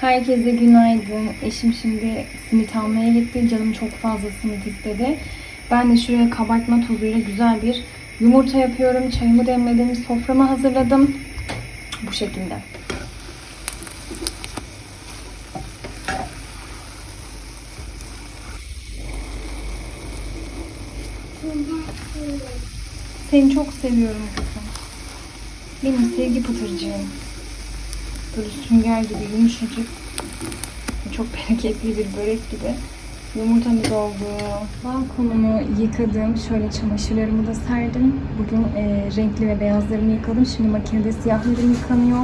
Herkese günaydın. Eşim şimdi simit almaya gitti. Canım çok fazla simit istedi. Ben de şuraya kabartma tozuyla güzel bir yumurta yapıyorum. Çayımı demledim, soframı hazırladım. Bu şekilde. Seni çok seviyorum kızım. Benim sevgi pıtırcığım. Böyle sünger gibi yumuşacık. Çok bereketli bir börek gibi. Yumurtamız oldu. Balkonumu yıkadım. Şöyle çamaşırlarımı da serdim. Bugün e, renkli ve beyazlarımı yıkadım. Şimdi makinede siyahlarım yıkanıyor.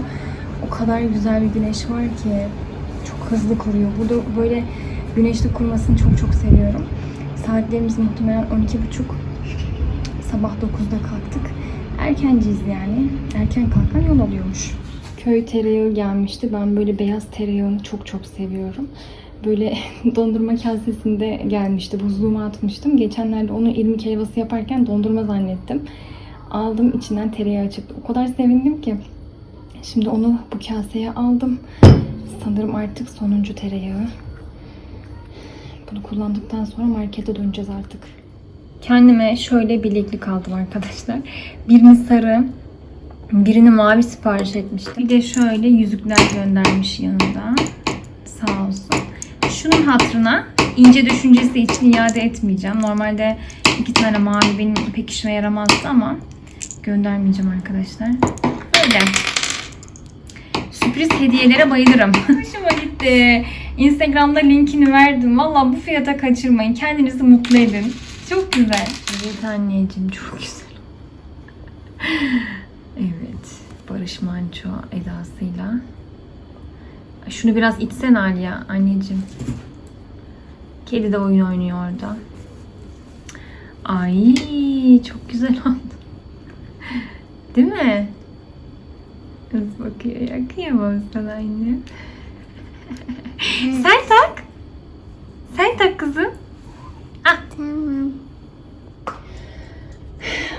O kadar güzel bir güneş var ki. Çok hızlı kuruyor. Burada böyle güneşte kurumasını çok çok seviyorum. Saatlerimiz muhtemelen 12.30. Sabah 9'da kalktık. Erkenciyiz yani. Erken kalkan yol alıyormuş. Köy tereyağı gelmişti. Ben böyle beyaz tereyağını çok çok seviyorum. Böyle dondurma kasesinde gelmişti. Buzluğuma atmıştım. Geçenlerde onu irmik helvası yaparken dondurma zannettim. Aldım içinden tereyağı çıktı. O kadar sevindim ki. Şimdi onu bu kaseye aldım. Sanırım artık sonuncu tereyağı. Bunu kullandıktan sonra markete döneceğiz artık. Kendime şöyle bileklik aldım arkadaşlar. Birini sarı, birini mavi sipariş etmiştim. Bir de şöyle yüzükler göndermiş yanında. Sağ olsun. Şunun hatırına ince düşüncesi için iade etmeyeceğim. Normalde iki tane mavi benim pek işime yaramazdı ama göndermeyeceğim arkadaşlar. Böyle. Sürpriz hediyelere bayılırım. Hoşuma gitti. Instagram'da linkini verdim. Valla bu fiyata kaçırmayın. Kendinizi mutlu edin. Çok güzel. Evet anneciğim çok güzel. Evet. Barış Manço edasıyla. Şunu biraz içsen Alya anneciğim. Kedi de oyun oynuyor orada. Ay çok güzel oldu. Değil mi? Kız bakıyor ya kıyamam sana anne. Sen tak. Sen tak kızım. Tamam.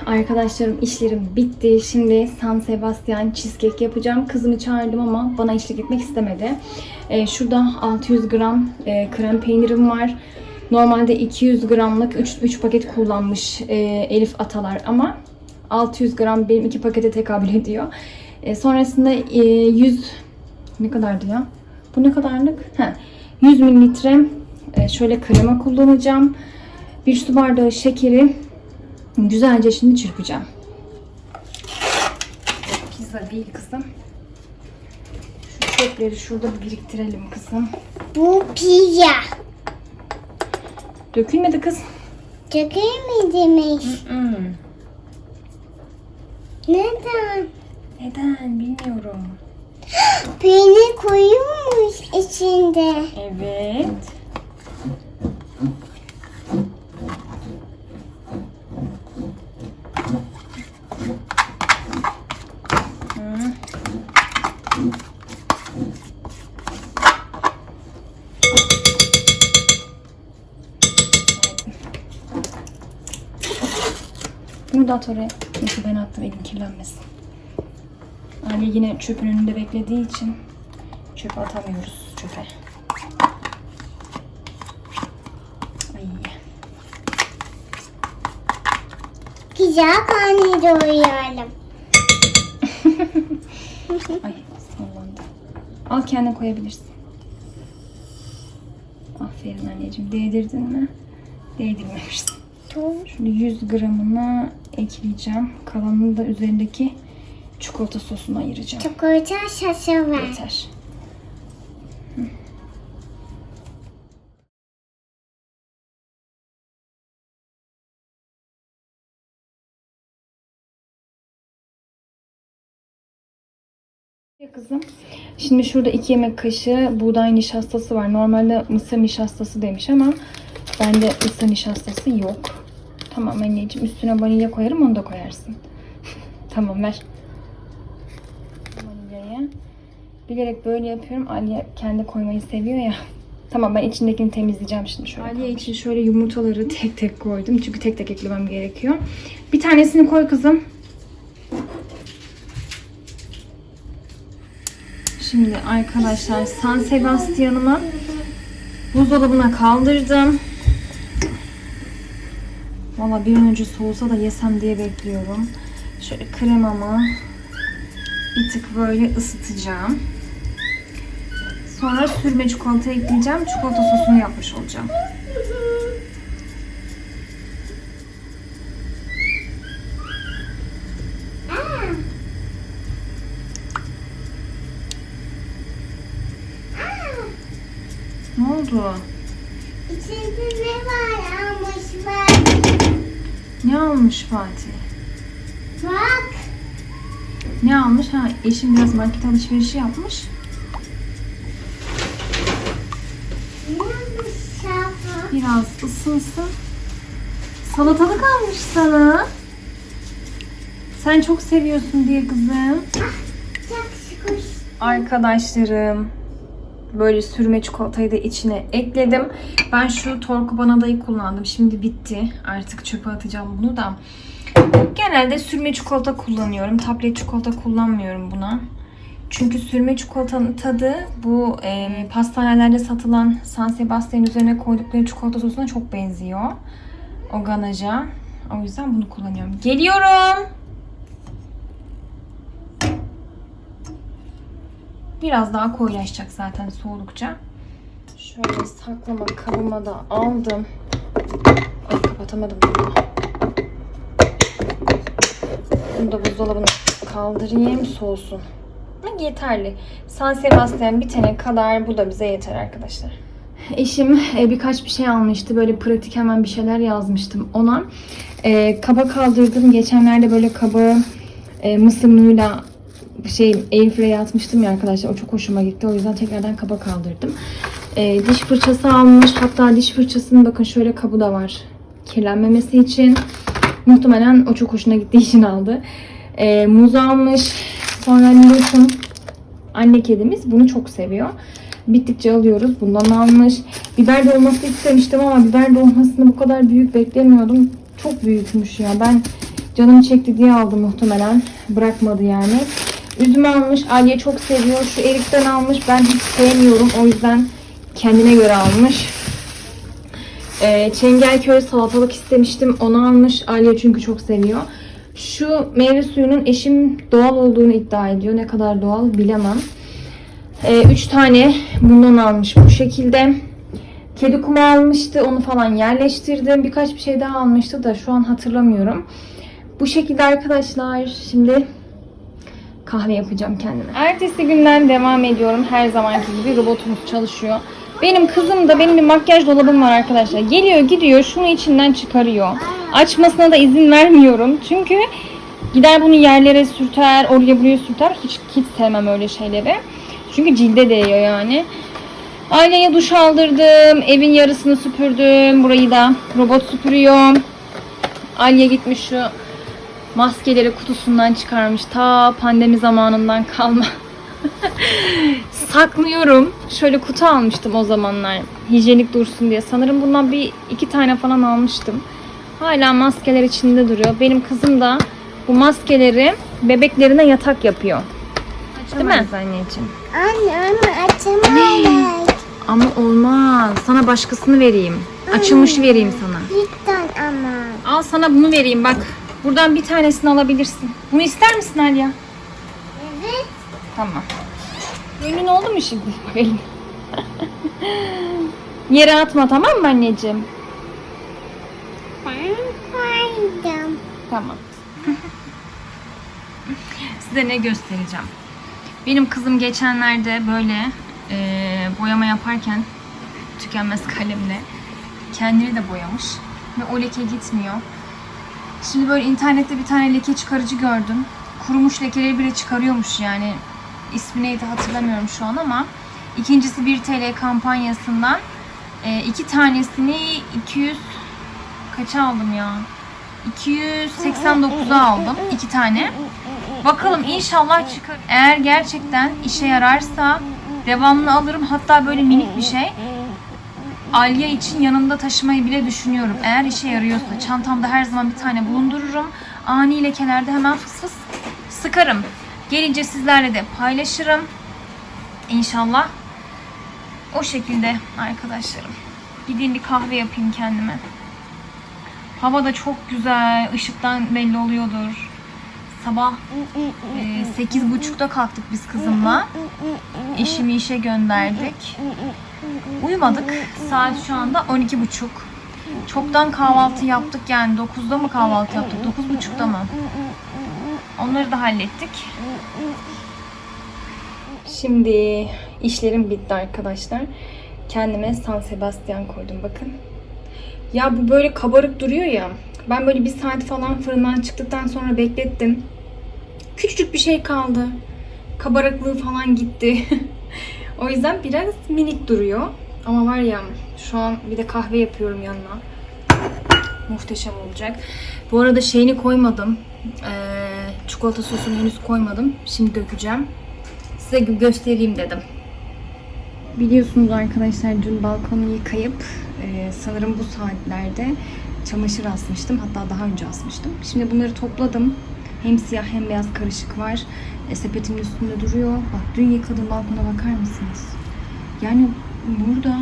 Arkadaşlarım işlerim bitti. Şimdi San Sebastian cheesecake yapacağım. Kızımı çağırdım ama bana eşlik etmek istemedi. Ee, şurada 600 gram e, krem peynirim var. Normalde 200 gramlık 3, 3 paket kullanmış e, Elif Atalar ama 600 gram benim 2 pakete tekabül ediyor. E, sonrasında e, 100 ne kadardı ya? Bu ne kadarlık? Ha, 100 mililitre e, şöyle krema kullanacağım. Bir su bardağı şekeri Güzelce şimdi çırpacağım. Pizza değil kızım. Şu çöpleri şurada biriktirelim kızım. Bu pizza. Dökülmedi kız. Çöker mi. Neden? Neden bilmiyorum. Peynir koyulmuş içinde. Evet. Bunu da at oraya. Neyse ben attım elim kirlenmesin. Ali yine çöpün önünde beklediği için çöpe atamıyoruz çöpe. Ay. Güzel karnı doyuralım. Ay. Al kendin koyabilirsin. Aferin anneciğim. Değdirdin mi? Değdirmemişsin. Şöyle 100 gramını ekleyeceğim. Kalanını da üzerindeki çikolata sosuna ayıracağım. Çikolata şaşı var. Yeter. Kızım. Şimdi şurada iki yemek kaşığı buğday nişastası var. Normalde mısır nişastası demiş ama bende mısır nişastası yok. Tamam anneciğim üstüne vanilya koyarım onu da koyarsın. tamam ver. Vanilyayı. Bilerek böyle yapıyorum. Aliye kendi koymayı seviyor ya. Tamam ben içindekini temizleyeceğim şimdi şöyle. Aliye için şöyle yumurtaları tek tek koydum. Çünkü tek tek eklemem gerekiyor. Bir tanesini koy kızım. Şimdi arkadaşlar San Sebastian'ımı buzdolabına kaldırdım. Valla bir önce soğusa da yesem diye bekliyorum. Şöyle kremamı bir tık böyle ısıtacağım. Sonra sürme çikolata ekleyeceğim. Çikolata sosunu yapmış olacağım. Ne oldu? içinde ne var almış bak. Ne almış Fatih? Bak. Ne almış? Ha eşim biraz market alışverişi yapmış. Ne almış şafa? Biraz ısınsın. Salatalık almış sana. Sen çok seviyorsun diye kızım. Çok şükür. Arkadaşlarım böyle sürme çikolatayı da içine ekledim. Ben şu Torku Banada'yı kullandım. Şimdi bitti. Artık çöpe atacağım bunu da. Genelde sürme çikolata kullanıyorum. Tablet çikolata kullanmıyorum buna. Çünkü sürme çikolatanın tadı bu e, pastanelerde satılan San Sebastian üzerine koydukları çikolata sosuna çok benziyor. O ganaja. O yüzden bunu kullanıyorum. Geliyorum. Biraz daha koyulaşacak zaten soğudukça. Şöyle saklama kabıma da aldım. Ay kapatamadım bunu. Bunu da buzdolabına kaldırayım soğusun. Yeterli. San Sebastian bitene kadar bu da bize yeter arkadaşlar. Eşim e, birkaç bir şey almıştı. Böyle pratik hemen bir şeyler yazmıştım ona. E, kaba kaldırdım. Geçenlerde böyle kabı e, mısır unuyla şey airfryer'e atmıştım ya arkadaşlar. O çok hoşuma gitti. O yüzden tekrardan kaba kaldırdım. E, diş fırçası almış. Hatta diş fırçasının bakın şöyle kabı da var. Kirlenmemesi için. Muhtemelen o çok hoşuna gittiği için aldı. E, muz almış. Sonra Nilüfer'in anne kedimiz bunu çok seviyor. Bittikçe alıyoruz. Bundan almış. Biber dolması istemiştim ama biber dolmasını bu kadar büyük beklemiyordum. Çok büyükmüş ya. Ben canım çekti diye aldım muhtemelen. Bırakmadı yani. Üzüm almış. Aliye çok seviyor. Şu erikten almış. Ben hiç sevmiyorum. O yüzden kendine göre almış. Ee, Çengelköy salatalık istemiştim. Onu almış. Aliye çünkü çok seviyor. Şu meyve suyunun eşim doğal olduğunu iddia ediyor. Ne kadar doğal bilemem. Ee, üç tane bundan almış bu şekilde. Kedi kumu almıştı. Onu falan yerleştirdim. Birkaç bir şey daha almıştı da şu an hatırlamıyorum. Bu şekilde arkadaşlar. Şimdi kahve yapacağım kendime. Ertesi günden devam ediyorum. Her zamanki gibi robotumuz çalışıyor. Benim kızım da benim bir makyaj dolabım var arkadaşlar. Geliyor gidiyor şunu içinden çıkarıyor. Açmasına da izin vermiyorum. Çünkü gider bunu yerlere sürter, oraya buraya sürter. Hiç, hiç sevmem öyle şeyleri. Çünkü cilde değiyor yani. Aileye duş aldırdım. Evin yarısını süpürdüm. Burayı da robot süpürüyor. Aliye gitmiş şu maskeleri kutusundan çıkarmış. Ta pandemi zamanından kalma. Saklıyorum. Şöyle kutu almıştım o zamanlar. Hijyenik dursun diye. Sanırım bundan bir iki tane falan almıştım. Hala maskeler içinde duruyor. Benim kızım da bu maskeleri bebeklerine yatak yapıyor. Değil mi? anneciğim? Anne anne açamadık. Ama olmaz. Sana başkasını vereyim. Açılmışı vereyim sana. Lütfen ama. Al sana bunu vereyim bak. Buradan bir tanesini alabilirsin. Bunu ister misin Aliya? Evet. Tamam. Gönlün oldu mu şimdi? Bakalım. Yere atma tamam mı anneciğim? Ben koydum. Tamam. Size ne göstereceğim. Benim kızım geçenlerde böyle eee, boyama yaparken tükenmez kalemle kendini de boyamış ve o leke gitmiyor. Şimdi böyle internette bir tane leke çıkarıcı gördüm. Kurumuş lekeleri bile çıkarıyormuş yani. İsmi neydi hatırlamıyorum şu an ama ikincisi 1 TL kampanyasından eee, iki tanesini 200 kaça aldım ya? 289'a aldım iki tane. Bakalım inşallah çıkar. Eğer gerçekten işe yararsa devamlı alırım. Hatta böyle minik bir şey. Alya için yanımda taşımayı bile düşünüyorum. Eğer işe yarıyorsa çantamda her zaman bir tane bulundururum. Ani lekelerde hemen fıs fıs sıkarım. Gelince sizlerle de paylaşırım. İnşallah. O şekilde arkadaşlarım. Gideyim bir kahve yapayım kendime. Hava da çok güzel. Işıktan belli oluyordur. Sabah e, sekiz buçukta kalktık biz kızımla. Eşimi işe gönderdik. Uyumadık. Saat şu anda 12 buçuk. Çoktan kahvaltı yaptık yani 9'da mı kahvaltı yaptık? 9.30'da mı? Onları da hallettik. Şimdi işlerim bitti arkadaşlar. Kendime San Sebastian koydum bakın. Ya bu böyle kabarık duruyor ya. Ben böyle bir saat falan fırından çıktıktan sonra beklettim. Küçücük bir şey kaldı. Kabarıklığı falan gitti. o yüzden biraz minik duruyor. Ama var ya şu an bir de kahve yapıyorum yanına. Muhteşem olacak. Bu arada şeyini koymadım. Ee, çikolata sosunu henüz koymadım. Şimdi dökeceğim. Size gö- göstereyim dedim. Biliyorsunuz arkadaşlar dün balkonu yıkayıp e, sanırım bu saatlerde çamaşır asmıştım. Hatta daha önce asmıştım. Şimdi bunları topladım. Hem siyah hem beyaz karışık var. E, sepetimin üstünde duruyor. Bak dün yıkadığım balkona bakar mısınız? Yani burada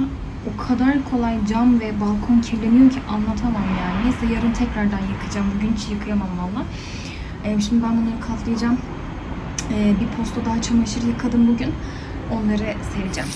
o kadar kolay cam ve balkon kirleniyor ki anlatamam yani. Neyse yarın tekrardan yıkayacağım. Bugün hiç yıkayamam valla. E, şimdi ben bunları katlayacağım. E, bir posta daha çamaşır yıkadım bugün. Onları sereceğim.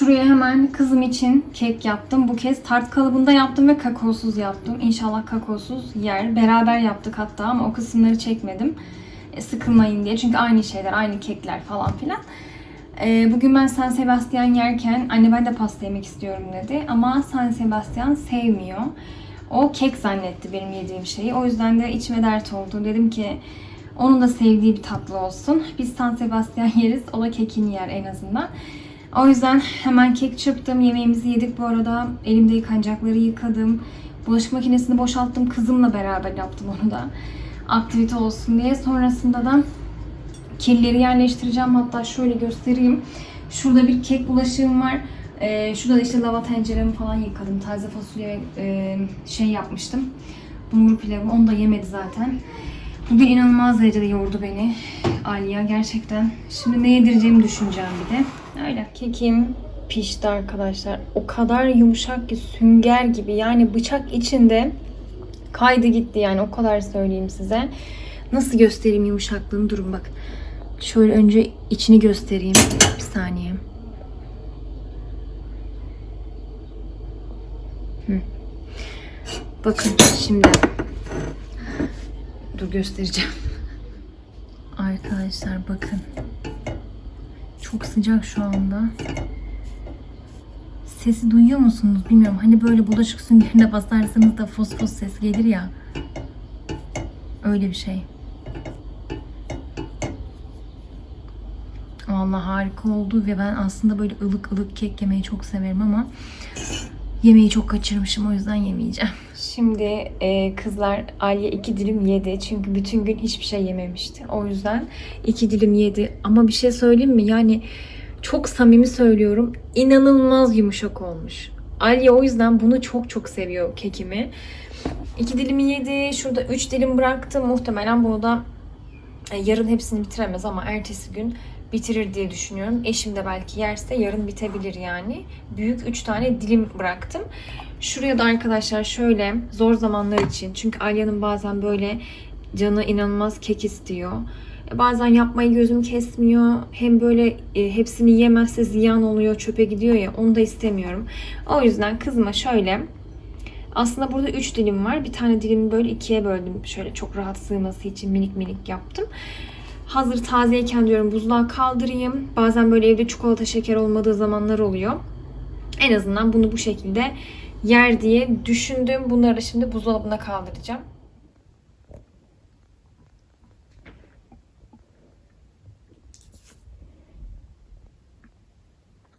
Şuraya hemen kızım için kek yaptım. Bu kez tart kalıbında yaptım ve kakaosuz yaptım. İnşallah kakaosuz yer. Beraber yaptık hatta ama o kısımları çekmedim. E, sıkılmayın diye. Çünkü aynı şeyler, aynı kekler falan filan. E, bugün ben San Sebastian yerken anne ben de pasta yemek istiyorum dedi. Ama San Sebastian sevmiyor. O kek zannetti benim yediğim şeyi. O yüzden de içime dert oldu. Dedim ki onun da sevdiği bir tatlı olsun. Biz San Sebastian yeriz. O da kekini yer en azından. O yüzden hemen kek çırptım. Yemeğimizi yedik bu arada. Elimde yıkanacakları yıkadım. Bulaşık makinesini boşalttım. Kızımla beraber yaptım onu da. Aktivite olsun diye. Sonrasında da kirleri yerleştireceğim. Hatta şöyle göstereyim. Şurada bir kek bulaşığım var. Ee, şurada da işte lava tenceremi falan yıkadım. Taze fasulye e, şey yapmıştım. Bulgur pilavı. Onu da yemedi zaten. Bugün inanılmaz derecede yordu beni. Aliya gerçekten. Şimdi ne yedireceğimi düşüneceğim bir de. Öyle. Kekim pişti arkadaşlar. O kadar yumuşak ki sünger gibi. Yani bıçak içinde kaydı gitti yani o kadar söyleyeyim size. Nasıl göstereyim yumuşaklığını durun bak. Şöyle önce içini göstereyim. Bir saniye. Bakın şimdi. Dur göstereceğim. Arkadaşlar bakın. Çok sıcak şu anda. Sesi duyuyor musunuz bilmiyorum. Hani böyle bulaşık süngerine basarsanız da fos fos ses gelir ya. Öyle bir şey. Vallahi harika oldu ve ben aslında böyle ılık ılık kek yemeyi çok severim ama yemeği çok kaçırmışım o yüzden yemeyeceğim. Şimdi e, kızlar Aliye iki dilim yedi çünkü bütün gün hiçbir şey yememişti. O yüzden iki dilim yedi ama bir şey söyleyeyim mi? Yani çok samimi söylüyorum inanılmaz yumuşak olmuş. Aliye o yüzden bunu çok çok seviyor kekimi. İki dilimi yedi. Şurada üç dilim bıraktı. Muhtemelen bunu da e, yarın hepsini bitiremez ama ertesi gün bitirir diye düşünüyorum. Eşim de belki yerse yarın bitebilir yani. Büyük 3 tane dilim bıraktım. Şuraya da arkadaşlar şöyle zor zamanlar için çünkü Alya'nın bazen böyle canı inanılmaz kek istiyor. E, Bazen yapmayı gözüm kesmiyor. Hem böyle e, hepsini yemezse ziyan oluyor, çöpe gidiyor ya. Onu da istemiyorum. O yüzden kızıma şöyle aslında burada 3 dilim var. Bir tane dilimi böyle ikiye böldüm. Şöyle çok rahat sığması için minik minik yaptım. Hazır tazeyken diyorum buzluğa kaldırayım. Bazen böyle evde çikolata şeker olmadığı zamanlar oluyor. En azından bunu bu şekilde yer diye düşündüm. Bunları şimdi buzdolabına kaldıracağım.